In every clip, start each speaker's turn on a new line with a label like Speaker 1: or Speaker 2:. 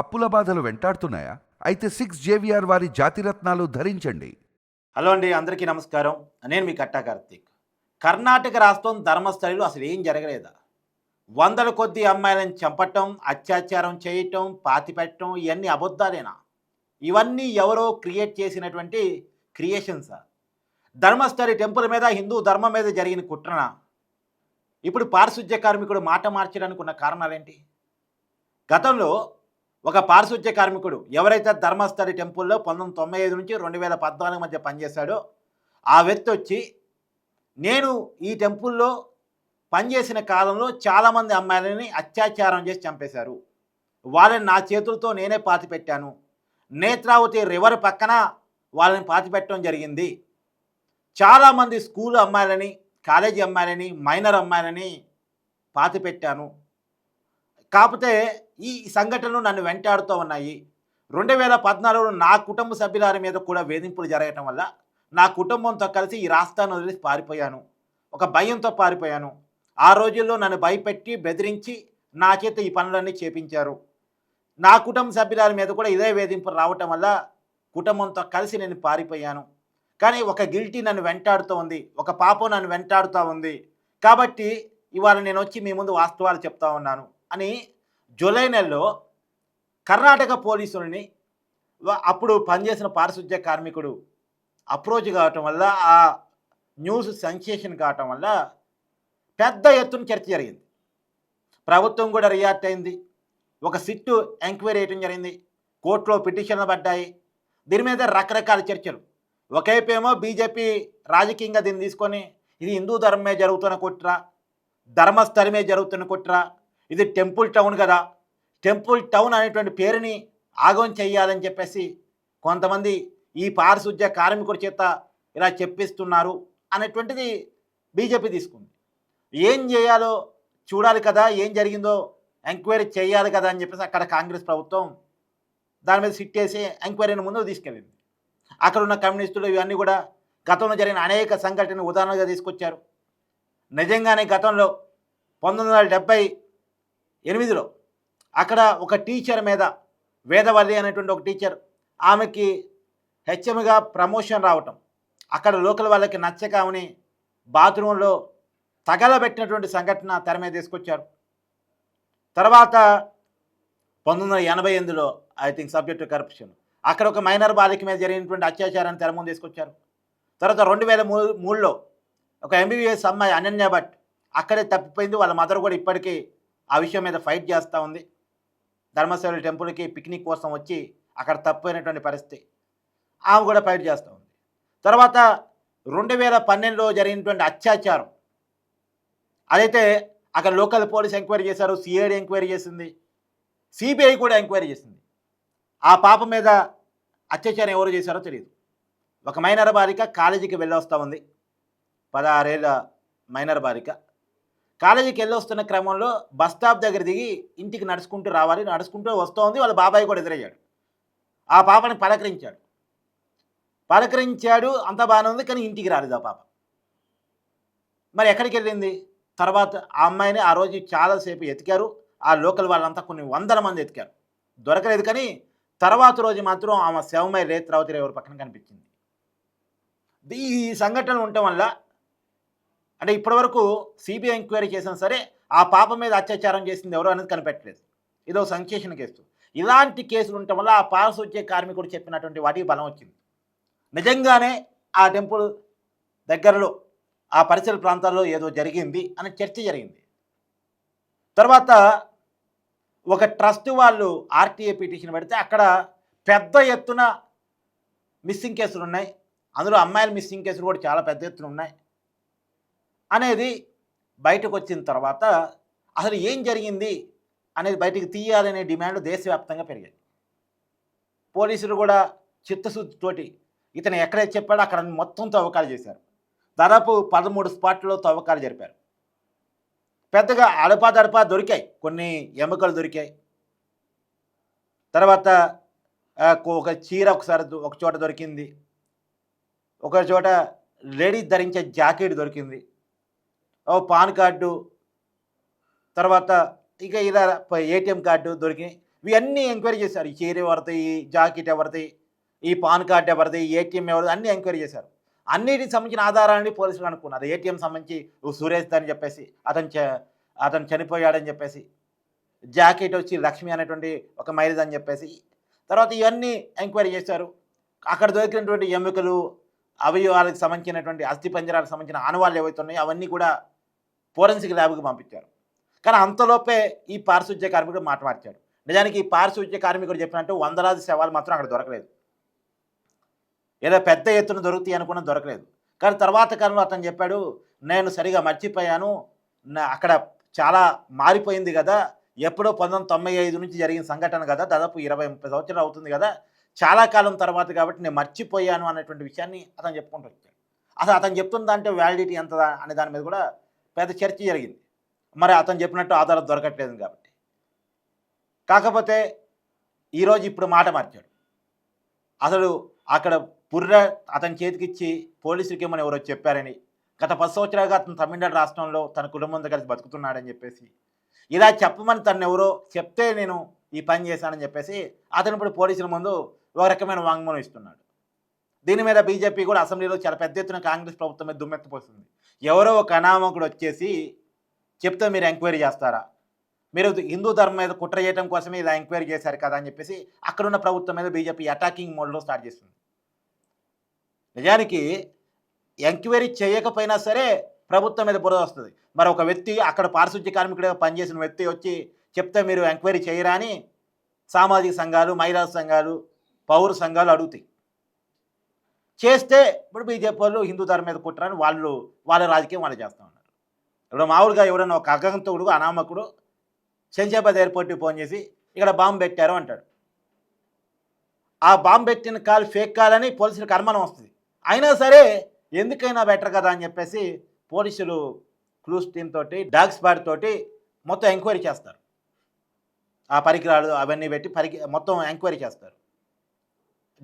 Speaker 1: అప్పుల బాధలు వెంటాడుతున్నాయా? అయితే సిక్స్ జేవిఆర్ వారి జాతిరత్నాలు ధరించండి.
Speaker 2: హలో అండి అందరికీ నమస్కారం. నేను మీ కట్టా కార్తీక్. కర్ణాటక రాష్ట్రం ధర్మస్థలిలో అసలు ఏం జరగలేదా? వందల కొద్ది అమ్మాయిలను చంపటం అత్యాచారం చేయటం పాతిపెట్టడం ఇవన్నీ అబద్ధాలేనా? ఇవన్నీ ఎవరో క్రియేట్ చేసినటువంటి క్రియేషన్సా ధర్మస్థలి టెంపుల్ మీద హిందూ ధర్మం మీద జరిగిన కుట్రన? ఇప్పుడు పారిశుధ్య కార్మికుడు మాట మార్చడానికి ఉన్న కారణాలేంటి? గతంలో ఒక పారిశుధ్య కార్మికుడు ఎవరైతే ధర్మస్థలి టెంపుల్లో పంతొమ్మిది తొంభై ఐదు నుంచి రెండు వేల పద్నాలుగు మధ్య పనిచేశాడో ఆ వ్యక్తి వచ్చి నేను ఈ టెంపుల్లో పనిచేసిన కాలంలో చాలామంది అమ్మాయిలని అత్యాచారం చేసి చంపేశారు. వాళ్ళని నా చేతులతో నేనే పాతి పెట్టాను నేత్రావతి రివర్ పక్కన వాళ్ళని పాతి పెట్టడం జరిగింది. చాలామంది స్కూల్ అమ్మాయిలని కాలేజీ అమ్మాయిలని మైనర్ అమ్మాయిలని పాతి పెట్టాను కాకపోతే ఈ సంఘటనలు నన్ను వెంటాడుతూ ఉన్నాయి. రెండు వేల పద్నాలుగులో నా కుటుంబ సభ్యుల మీద కూడా వేధింపులు జరగటం వల్ల నా కుటుంబంతో కలిసి ఈ రాష్ట్రాన్ని వదిలేసి పారిపోయాను. ఒక భయంతో పారిపోయాను. ఆ రోజుల్లో నన్ను భయపెట్టి బెదిరించి నా చేత ఈ పనులన్నీ చేపించారు. నా కుటుంబ సభ్యుల మీద కూడా ఇదే వేధింపులు రావటం వల్ల కుటుంబంతో కలిసి నేను పారిపోయాను. కానీ ఒక గిల్టీ నన్ను వెంటాడుతూ ఉంది. ఒక పాపం నన్ను వెంటాడుతూ ఉంది. కాబట్టి ఇవాళ నేను వచ్చి మీ ముందు వాస్తవాలు చెప్తా ఉన్నాను. అని జూలై నెలలో కర్ణాటక పోలీసులని అప్పుడు పనిచేసిన పారిశుధ్య కార్మికుడు అప్రోచ్ కావటం వల్ల ఆ న్యూస్ సెన్సేషన్ కావటం వల్ల పెద్ద ఎత్తున చర్చ జరిగింది. ప్రభుత్వం కూడా రియాక్ట్ అయింది. ఒక సిట్టు ఎంక్వైరీ వేయటం జరిగింది. కోర్టులో పిటిషన్లు పడ్డాయి. దీని మీద రకరకాల చర్చలు. ఒకవైపేమో బీజేపీ రాజకీయంగా దీన్ని తీసుకొని ఇది హిందూ ధర్మమే జరుగుతున్న కుట్ర ధర్మస్థలమే జరుగుతున్న కుట్ర ఇది టెంపుల్ టౌన్ కదా. టెంపుల్ టౌన్ అనేటువంటి పేరుని ఆగం చేయాలని చెప్పేసి కొంతమంది ఈ పారిశుధ్య కార్మికుడి చేత ఇలా చెప్పిస్తున్నారు అనేటువంటిది బీజేపీ తీసుకుంది. ఏం చేయాలో చూడాలి కదా ఏం జరిగిందో ఎంక్వైరీ చేయాలి కదా అని చెప్పేసి అక్కడ కాంగ్రెస్ ప్రభుత్వం దాని మీద సిట్ వేసి ఎంక్వైరీని ముందుకు తీసుకెళ్ళింది. అక్కడ ఉన్న కమ్యూనిస్టులు ఇవన్నీ కూడా గతంలో జరిగిన అనేక సంఘటనలు ఉదాహరణగా తీసుకొచ్చారు. నిజంగానే గతంలో పంతొమ్మిది వందల డెబ్బై ఎనిమిదిలో అక్కడ ఒక టీచర్ మీద వేదవల్లి అనేటువంటి ఒక టీచర్ ఆమెకి హెచ్ఎంగా ప్రమోషన్ రావటం. అక్కడ లోకల్ వాళ్ళకి నచ్చక ఆమెని బాత్రూంలో తగలబెట్టినటువంటి సంఘటన తెర మీద తీసుకొచ్చారు. తర్వాత పంతొమ్మిది వందల ఎనభై ఎనిమిదిలో ఐ థింక్ సబ్జెక్ట్ కరప్షన్ అక్కడ ఒక మైనర్ బాలిక మీద జరిగినటువంటి అత్యాచారాన్ని తెర ముందు తీసుకొచ్చారు. తర్వాత రెండు వేల మూడులో ఒక ఎంబీబీఎస్ అమ్మాయి అనన్య భట్ అక్కడే తప్పిపోయింది. వాళ్ళ మదర్ కూడా ఇప్పటికీ ఆ విషయం మీద ఫైట్ చేస్తూ ఉంది. ధర్మశాల టెంపుల్కి పిక్నిక్ కోసం వచ్చి అక్కడ తప్పైనటువంటి పరిస్థితి. ఆమె కూడా ఫైట్ చేస్తూ ఉంది. తర్వాత రెండు వేల పన్నెండులో జరిగినటువంటి అత్యాచారం. అదైతే అక్కడ లోకల్ పోలీస్ ఎంక్వైరీ చేశారు సిఐడి ఎంక్వైరీ చేసింది సిబిఐ కూడా ఎంక్వైరీ చేసింది. ఆ పాప మీద అత్యాచారం ఎవరు చేశారో తెలియదు ఒక మైనర్ బాలిక కాలేజీకి వెళ్ళొస్తూ ఉంది. పదహారేళ్ళ మైనర్ బాలిక. కాలేజీకి వెళ్ళొస్తున్న క్రమంలో బస్ స్టాప్ దగ్గర దిగి ఇంటికి నడుచుకుంటూ రావాలి. నడుచుకుంటూ వస్తూ ఉంది వాళ్ళ బాబాయ్ కూడా ఎదురయ్యాడు. ఆ పాపని పలకరించాడు. పలకరించాడు. అంత బాగానే ఉంది కానీ ఇంటికి రాలేదు ఆ పాప. మరి ఎక్కడికి వెళ్ళింది? తర్వాత ఆ అమ్మాయిని ఆ రోజు చాలాసేపు ఎతికారు. ఆ లోకల్ వాళ్ళంతా కొన్ని వందల మంది ఎతికారు. దొరకలేదు కానీ తర్వాత రోజు మాత్రం ఆమె శవమై రేత్రావతి ఎవరి పక్కన కనిపించింది. ఈ సంఘటనలు ఉండటం వల్ల అంటే ఇప్పటివరకు సిబిఐ ఎంక్వైరీ చేసినా సరే ఆ పాప మీద అత్యాచారం చేసింది ఎవరో అనేది కనిపెట్టలేదు. ఇదో సంక్షేషణ కేసు. ఇలాంటి కేసులు ఉండటం వల్ల ఆ పారిశుధ్య కార్మికుడు చెప్పినటువంటి వాటికి బలం వచ్చింది. నిజంగానే ఆ టెంపుల్ దగ్గరలో ఆ పరిసర ప్రాంతాల్లో ఏదో జరిగింది అని చర్చ జరిగింది. తర్వాత ఒక ట్రస్ట్ వాళ్ళు ఆర్టీఏ పిటిషన్ పెడితే అక్కడ పెద్ద ఎత్తున మిస్సింగ్ కేసులు ఉన్నాయి. అందులో అమ్మాయిల మిస్సింగ్ కేసులు కూడా చాలా పెద్ద ఎత్తున ఉన్నాయి. అనేది బయటకు వచ్చిన తర్వాత అసలు ఏం జరిగింది అనేది బయటికి తీయాలనే డిమాండ్ దేశవ్యాప్తంగా పెరిగాయి. పోలీసులు కూడా చిత్తశుద్ధితోటి ఇతను ఎక్కడైతే చెప్పాడో అక్కడ మొత్తం తవ్వకాలు చేశారు. దాదాపు పదమూడు స్పాట్లలో తవ్వకాలు జరిపారు. పెద్దగా అడపాదడపా దొరికాయి కొన్ని ఎముకలు దొరికాయి. తర్వాత ఒక చీర ఒకసారి ఒక చోట దొరికింది. ఒక చోట లేడీస్ ధరించే జాకెట్ దొరికింది. పాన్ కార్డు తర్వాత ఇక ఇలా ఏటీఎం కార్డు దొరికినాయి. ఇవన్నీ ఎంక్వైరీ చేశారు. ఈ చీర ఎవరిది ఈ జాకెట్ ఎవరిది ఈ పాన్ కార్డు ఎవరిది ఏటీఎం ఎవరిది అన్నీ ఎంక్వైరీ చేశారు. అన్నిటికి సంబంధించిన ఆధారాన్ని పోలీసులు అనుకున్నారు. ఏటీఎం సంబంధించి ఓ సురేష్ అని చెప్పేసి అతను చ- అతను చనిపోయాడని చెప్పేసి జాకెట్ వచ్చి లక్ష్మి అనేటువంటి ఒక మైరిజ్ అని చెప్పేసి తర్వాత ఇవన్నీ ఎంక్వైరీ చేశారు. అక్కడ దొరికినటువంటి ఎముకలు అవయవాలకు సంబంధించినటువంటి అస్థి పంజరాలకు సంబంధించిన ఆనవాళ్ళు ఏవైతే ఉన్నాయో అవన్నీ కూడా ఫోరెన్సిక్ ల్యాబ్కి పంపించారు. కానీ అంతలోపే ఈ పారిశుద్ధ్య కార్మికుడు మాట మార్చాడు. నిజానికి ఈ పారిశుద్ధ్య కార్మికుడు చెప్పినట్టు వందలాది శవాలు మాత్రం అక్కడ దొరకలేదు. ఏదో పెద్ద ఎత్తున దొరుకుతాయి అనుకున్న దొరకలేదు. కానీ తర్వాత కాలంలో అతను చెప్పాడు నేను సరిగా మర్చిపోయాను. నా- అక్కడ చాలా మారిపోయింది కదా. ఎప్పుడో పంతొమ్మిది తొంభై ఐదు నుంచి జరిగిన సంఘటన కదా. దాదాపు ఇరవై ముప్పై సంవత్సరాలు అవుతుంది కదా. చాలా కాలం తర్వాత కాబట్టి నేను మర్చిపోయాను అనేటువంటి విషయాన్ని అతను చెప్పుకుంటూ వచ్చాడు. అసలు అతను చెప్తున్న దాంట్లో వ్యాలిడిటీ ఎంత అనే దాని మీద కూడా పెద్ద చర్చ జరిగింది. మరి అతను చెప్పినట్టు ఆధారం దొరకట్లేదు కాబట్టి. కాకపోతే ఈరోజు ఇప్పుడు మాట మార్చాడు. అసలు అక్కడ పుర్ర అతని చేతికిచ్చి పోలీసులకి ఏమని ఎవరో చెప్పారని గత పది సంవత్సరాలుగా అతను తమిళనాడు రాష్ట్రంలో తన కుటుంబంతో కలిసి బతుకుతున్నాడని చెప్పేసి ఇలా చెప్పమని తను ఎవరో చెప్తే నేను ఈ పని చేశానని చెప్పేసి అతను ఇప్పుడు పోలీసుల ముందు ఒక రకమైన వాంగ్మూలం ఇస్తున్నాడు. దీని మీద బీజేపీ కూడా అసెంబ్లీలో చాలా పెద్ద ఎత్తున కాంగ్రెస్ ప్రభుత్వం మీద దుమ్మెత్తిపోతుంది ఎవరో ఒక అనామకుడు వచ్చేసి చెప్తే మీరు ఎంక్వైరీ చేస్తారా? మీరు హిందూ ధర్మం మీద కుట్ర చేయడం కోసమే ఇలా ఎంక్వైరీ చేశారు కదా అని చెప్పేసి అక్కడున్న ప్రభుత్వం మీద బీజేపీ అటాకింగ్ మోడ్లో స్టార్ట్ చేస్తుంది నిజానికి ఎంక్వైరీ చేయకపోయినా సరే ప్రభుత్వం మీద బురద వస్తుంది. మరి ఒక వ్యక్తి అక్కడ పారిశుద్ధ్య కార్మికుడిగా పనిచేసిన వ్యక్తి వచ్చి చెప్తే మీరు ఎంక్వైరీ చేయరా అని సామాజిక సంఘాలు మహిళా సంఘాలు పౌర సంఘాలు అడుగుతాయి. చేస్తే ఇప్పుడు బీజేపీ వాళ్ళు హిందూ ధర్మం మీద కుట్రని వాళ్ళు వాళ్ళ రాజకీయం వాళ్ళు చేస్తూ ఉన్నారు. ఇప్పుడు మామూలుగా ఎవరైనా ఒక అగంతకుడు అనామకుడు శంషాబాద్ ఎయిర్పోర్ట్కి ఫోన్ చేసి ఇక్కడ బాంబు పెట్టారు అంటాడు. ఆ బాంబు పెట్టిన కాల్ ఫేక్ కాలని పోలీసులకు అనుమానం వస్తుంది. అయినా సరే ఎందుకైనా బెటర్ కదా అని చెప్పేసి పోలీసులు క్లూస్ టీమ్ తోటి డాగ్ స్పాడ్ తోటి మొత్తం ఎంక్వైరీ చేస్తారు. ఆ పరికరాలు అవన్నీ పెట్టి పరికి మొత్తం ఎంక్వైరీ చేస్తారు.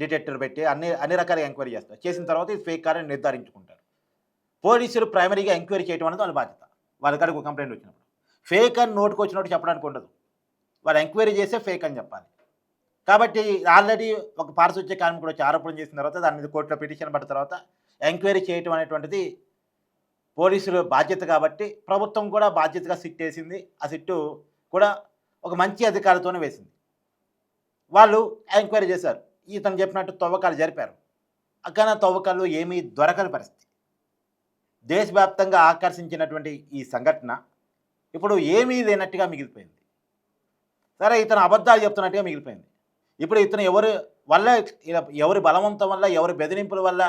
Speaker 2: డిటెక్టర్ పెట్టి అన్ని అన్ని రకాల ఎంక్వైరీ చేస్తారు. చేసిన తర్వాత ఇది ఫేక్ కార్ అని నిర్ధారించుకుంటారు. పోలీసులు ప్రైమరీగా ఎంక్వైరీ చేయడం అనేది వాళ్ళ బాధ్యత. వాళ్ళ కాడికి ఒక కంప్లైంట్ వచ్చినప్పుడు. ఫేక్ అని నోటుకు వచ్చినట్టు చెప్పడానికి ఉండదు. వాళ్ళు ఎంక్వైరీ చేస్తే ఫేక్ అని చెప్పాలి. కాబట్టి ఆల్రెడీ ఒక పారిశుద్ధ్య కార్మికుడు వచ్చి ఆరోపణ చేసిన తర్వాత దాని మీద కోర్టులో పిటిషన్ పడిన తర్వాత ఎంక్వైరీ చేయటం అనేటువంటిది పోలీసులు బాధ్యత కాబట్టి ప్రభుత్వం కూడా బాధ్యతగా సిట్ వేసింది. ఆ సిట్టు కూడా ఒక మంచి అధికారులతోనే వేసింది. వాళ్ళు ఎంక్వైరీ చేశారు. ఇతను చెప్పినట్టు తవ్వకాలు జరిపారు. అక్కడ తవ్వకాలు ఏమీ దొరకని పరిస్థితి. దేశవ్యాప్తంగా ఆకర్షించినటువంటి ఈ సంఘటన ఇప్పుడు ఏమీ లేనట్టుగా మిగిలిపోయింది. సరే ఇతను అబద్ధాలు చెప్తున్నట్టుగా మిగిలిపోయింది. ఇప్పుడు ఇతను ఎవరు వల్ల ఇలా ఎవరి బలవంతం వల్ల ఎవరి బెదిరింపుల వల్ల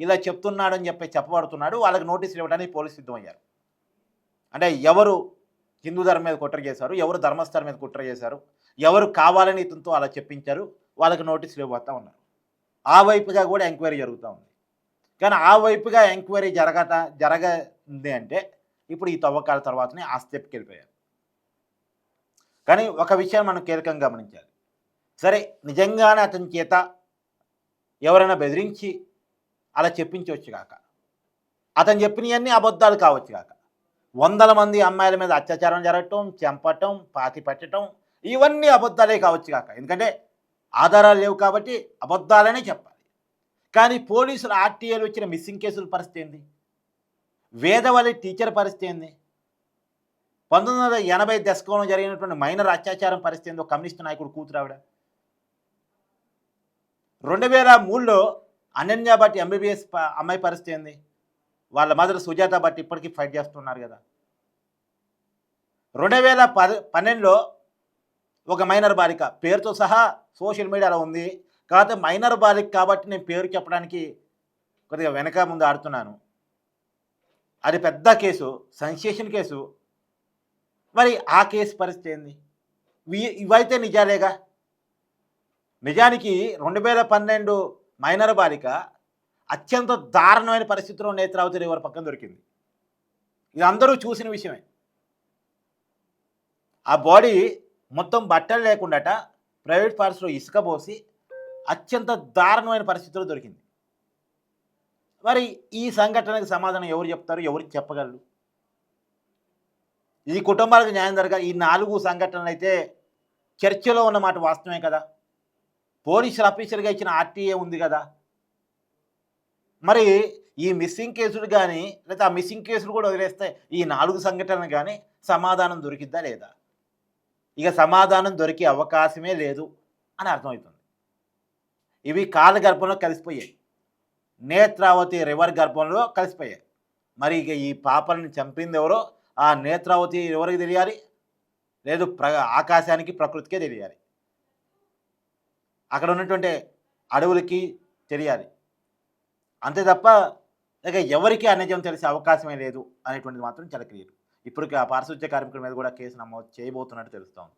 Speaker 2: ఇలా చెప్తున్నాడని చెప్పి చెప్పబడుతున్నాడు. వాళ్ళకి నోటీసులు ఇవ్వడానికి పోలీసు సిద్ధమయ్యారు. అంటే ఎవరు హిందూ ధర్మం మీద కుట్ర చేశారు? ఎవరు ధర్మస్థలం మీద కుట్ర చేశారు? ఎవరు కావాలని ఇతనితో అలా చెప్పించారు? వాళ్ళకి నోటీసులు ఇవ్వబోతా ఉన్నారు. ఆ వైపుగా కూడా ఎంక్వైరీ జరుగుతూ ఉంది. కానీ ఆ వైపుగా ఎంక్వైరీ జరగట జరగంది అంటే ఇప్పుడు ఈ తవ్వకాల తర్వాతనే ఆ స్టెప్కి వెళ్ళిపోయారు. కానీ ఒక విషయం మనం కీలకంగా గమనించాలి. సరే నిజంగానే అతని చేత ఎవరైనా బెదిరించి అలా చెప్పించవచ్చు కాక. అతను చెప్పినవన్నీ అబద్ధాలు కావచ్చు కాక. వందల మంది అమ్మాయిల మీద అత్యాచారం జరగటం చంపటం పాతి పెట్టడం ఇవన్నీ అబద్ధాలే కావచ్చు కాక. ఎందుకంటే ఆధారాలు లేవు కాబట్టి అబద్ధాలనే చెప్పాలి. కానీ పోలీసులు ఆర్టీఏలు వచ్చిన మిస్సింగ్ కేసుల పరిస్థితి ఏంది? వేదవల్లి టీచర్ పరిస్థితి ఏంది? పంతొమ్మిది వందల ఎనభై దశకంలో జరిగినటువంటి మైనర్ అత్యాచారం పరిస్థితి ఏందో కమ్యూనిస్ట్ నాయకుడు కూతురావిడ రెండు వేల మూడులో అనన్య భట్ ఎంబీబీఎస్ అమ్మాయి పరిస్థితి ఏంది? వాళ్ళ మదర్ సుజాత భట్ ఇప్పటికీ ఫైట్ చేస్తున్నారు కదా. రెండు వేల పన్నెండులో ఒక మైనర్ బాలిక పేరుతో సహా సోషల్ మీడియాలో ఉంది. కాకపోతే మైనర్ బాలిక కాబట్టి నేను పేరు చెప్పడానికి కొద్దిగా వెనక ముందు ఆడుతున్నాను. అది పెద్ద కేసు సంశేషన్ కేసు. మరి ఆ కేసు పరిస్థితి ఏంది? ఇవైతే నిజాలేగా? నిజానికి రెండు వేల పన్నెండు మైనర్ బాలిక అత్యంత దారుణమైన పరిస్థితిలో నేత్రావతి రివర్ పక్కన దొరికింది. ఇది అందరూ చూసిన విషయమే. ఆ బాడీ మొత్తం బట్టలు లేకుండాట ప్రైవేట్ పార్ట్స్లో ఇసుక పోసి అత్యంత దారుణమైన పరిస్థితుల్లో దొరికింది. మరి ఈ సంఘటనకు సమాధానం ఎవరు చెప్తారు? ఎవరికి చెప్పగలరు? ఈ కుటుంబాలకు న్యాయం జరగాలి. ఈ నాలుగు సంఘటనలు అయితే చర్చలో ఉన్నమాట వాస్తవమే కదా? పోలీసులు అఫీసర్గా ఇచ్చిన ఆర్టీఏ ఉంది కదా? మరి ఈ మిస్సింగ్ కేసులు కానీ లేదా ఆ మిస్సింగ్ కేసులు కూడా వదిలేస్తే ఈ నాలుగు సంఘటనలు కానీ సమాధానం దొరికిద్దా లేదా? ఇక సమాధానం దొరికే అవకాశమే లేదు అని అర్థమవుతుంది. ఇవి కాళ్ళ గర్భంలో కలిసిపోయాయి. నేత్రావతి రివర్ గర్భంలో కలిసిపోయాయి. మరి ఇక ఈ పాపలను చంపింది ఎవరో ఆ నేత్రావతి ఎవరికి తెలియాలి? లేదు ప్ర ఆకాశానికి ప్రకృతికే తెలియాలి. అక్కడ ఉన్నటువంటి అడవులకి తెలియాలి. అంతే తప్ప ఇక ఎవరికి అన్యజం తెలిసే అవకాశమే లేదు అనేటువంటిది మాత్రం చాలా క్లియర్ ఇప్పటికి ఆ పారిశుద్ధ్య కార్మికుల మీద కూడా కేసు నమోదు చేయబోతున్నట్టు తెలుస్తోంది.